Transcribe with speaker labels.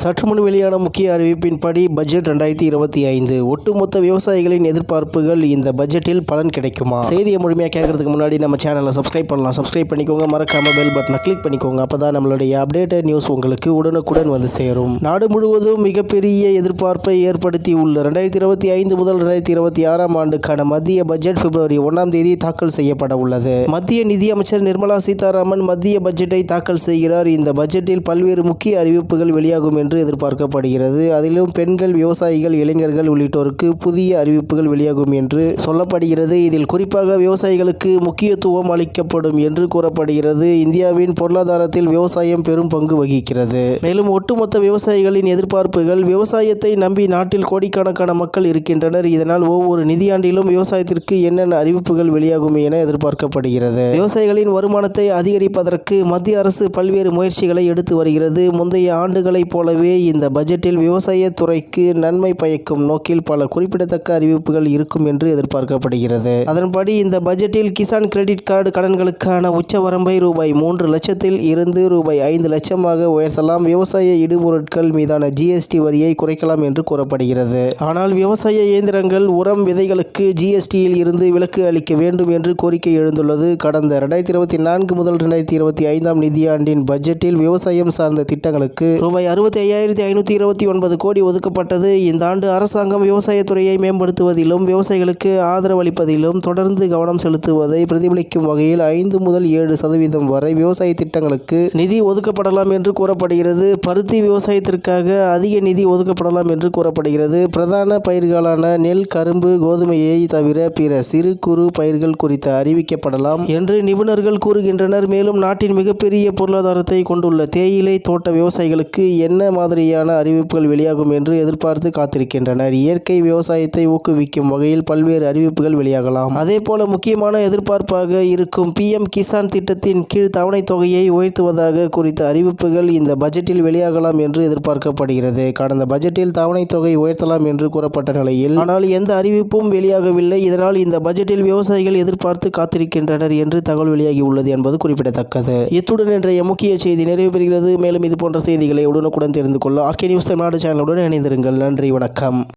Speaker 1: சற்று முன் வெளியான முக்கிய அறிவிப்பின்படி பட்ஜெட் ரெண்டாயிரத்தி இருபத்தி ஐந்து ஒட்டுமொத்த விவசாயிகளின் எதிர்பார்ப்புகள் இந்த பட்ஜெட்டில் பலன் கிடைக்குமா? செய்தியை முழுமையாக கேட்கறதுக்கு முன்னாடி நம்ம சேனலை சப்ஸ்கிரைப் பண்ணலாம். சப்ஸ்கிரைப் பண்ணிக்கோங்க. மறக்காம பெல் பட்டனை கிளிக் பண்ணிக்கோங்க. அப்பதான் நம்மளுடைய அப்டேட்டட் நியூஸ் உங்களுக்கு உடனுக்குடன் வந்து சேரும். நாடு முழுவதும் மிகப்பெரிய எதிர்பார்ப்பை ஏற்படுத்தி உள்ள ரெண்டாயிரத்தி இருபத்தி ஐந்து முதல் ரெண்டாயிரத்தி இருபத்தி ஆறாம் ஆண்டுக்கான மத்திய பட்ஜெட் பிப்ரவரி ஒன்றாம் தேதி தாக்கல் செய்யப்பட உள்ளது. மத்திய நிதியமைச்சர் நிர்மலா சீதாராமன் மத்திய பட்ஜெட்டை தாக்கல் செய்கிறார். இந்த பட்ஜெட்டில் பல்வேறு முக்கிய அறிவிப்புகள் வெளியாகும் என்று என்று எதிர்பார்க்கப்படுகிறது. அதிலும் பெண்கள் விவசாயிகள் இளைஞர்கள் உள்ளிட்டோருக்கு புதிய அறிவிப்புகள் வெளியாகும் என்று சொல்லப்படுகிறது. இதில் குறிப்பாக விவசாயிகளுக்கு முக்கியத்துவம் அளிக்கப்படும் என்று கூறப்படுகிறது. இந்தியாவின் பொருளாதாரத்தில் விவசாயம் பெரும் பங்கு வகிக்கிறது. மேலும் ஒட்டுமொத்த விவசாயிகளின் எதிர்பார்ப்புகள் விவசாயத்தை நம்பி நாட்டில் கோடிக்கணக்கான மக்கள் இருக்கின்றனர். இதனால் ஒவ்வொரு நிதியாண்டிலும் விவசாயத்திற்கு என்னென்ன அறிவிப்புகள் வெளியாகும் என எதிர்பார்க்கப்படுகிறது. விவசாயிகளின் வருமானத்தை அதிகரிப்பதற்கு மத்திய அரசு பல்வேறு முயற்சிகளை எடுத்து வருகிறது. முந்தைய ஆண்டுகளைப் போலவே இந்த பட்ஜெட்டில் விவசாயத்துறைக்கு நன்மை பயக்கும் நோக்கில் பல குறிப்பிடத்தக்க அறிவிப்புகள் இருக்கும் என்று எதிர்பார்க்கப்படுகிறது. அதன்படி இந்த பட்ஜெட்டில் கிசான் கிரெடிட் கார்டு கடன்களுக்கான உச்சவரம்பை ரூபாய் மூன்று லட்சத்தில் இருந்து ரூபாய் ஐந்து லட்சமாக உயர்த்தலாம். விவசாய இடுபொருட்கள் மீதான ஜிஎஸ்டி வரியை குறைக்கலாம் என்று கூறப்படுகிறது. ஆனால் விவசாய இயந்திரங்கள் உரம் விதைகளுக்கு ஜிஎஸ்டியில் இருந்து விலக்கு அளிக்க வேண்டும் என்று கோரிக்கை எழுந்துள்ளது. கடந்த ரெண்டாயிரத்தி இருபத்தி நான்கு முதல் ரெண்டாயிரத்தி இருபத்தி ஐந்தாம் நிதியாண்டின் பட்ஜெட்டில் விவசாயம் சார்ந்த திட்டங்களுக்கு ரூபாய் அறுபத்தி ஐயாயிரத்தி ஐநூற்றி இருபத்தி ஒன்பது கோடி ஒதுக்கப்பட்டது. இந்த ஆண்டு அரசாங்கம் விவசாயத்துறையை மேம்படுத்துவதிலும் விவசாயிகளுக்கு ஆதரவளிப்பதிலும் தொடர்ந்து கவனம் செலுத்துவதை பிரதிபலிக்கும் வகையில் ஐந்து முதல் ஏழு சதவீதம் வரை விவசாய திட்டங்களுக்கு நிதி ஒதுக்கப்படலாம் என்று கூறப்படுகிறது. பருத்தி விவசாயத்திற்காக அதிக நிதி ஒதுக்கப்படலாம் என்று கூறப்படுகிறது. பிரதான பயிர்களான நெல் கரும்பு கோதுமையை தவிர பிற சிறு குறு பயிர்கள் குறித்து அறிவிக்கப்படலாம் என்று நிபுணர்கள் கூறுகின்றனர். மேலும் நாட்டின் மிகப்பெரிய பொருளாதாரத்தை கொண்டுள்ள தேயிலை தோட்ட விவசாயிகளுக்கு என்ன மாதிரியான அறிவிப்புகள் வெளியாகும் என்று எதிர்பார்த்து காத்திருக்கின்றனர். இயற்கை விவசாயத்தை ஊக்குவிக்கும் வகையில் பல்வேறு அறிவிப்புகள் வெளியாகலாம். அதே போல முக்கியமான எதிர்பார்ப்பாக இருக்கும் பிஎம் கிசான் திட்டத்தின் கீழ் தவணை தொகையை உயர்த்துவதாக குறித்த அறிவிப்புகள் இந்த பட்ஜெட்டில் வெளியாகலாம் என்று எதிர்பார்க்கப்படுகிறது. கடந்த பட்ஜெட்டில் தவணை தொகை உயர்த்தலாம் என்று கூறப்பட்ட நிலையில் ஆனால் எந்த அறிவிப்பும் வெளியாகவில்லை. இதனால் இந்த பட்ஜெட்டில் விவசாயிகள் எதிர்பார்த்து காத்திருக்கின்றனர் என்று தகவல் வெளியாகி உள்ளது என்பது குறிப்பிடத்தக்கது. இத்துடன் இன்றைய முக்கிய செய்தி நிறைவு பெறுகிறது. மேலும் இது போன்ற செய்திகளை உடனுக்குடன் தெரிந்து கொள்ள ஆர்கே நியூஸ் தமிழ்நாடு சேனலுடன் இணைந்திருங்கள். நன்றி வணக்கம்.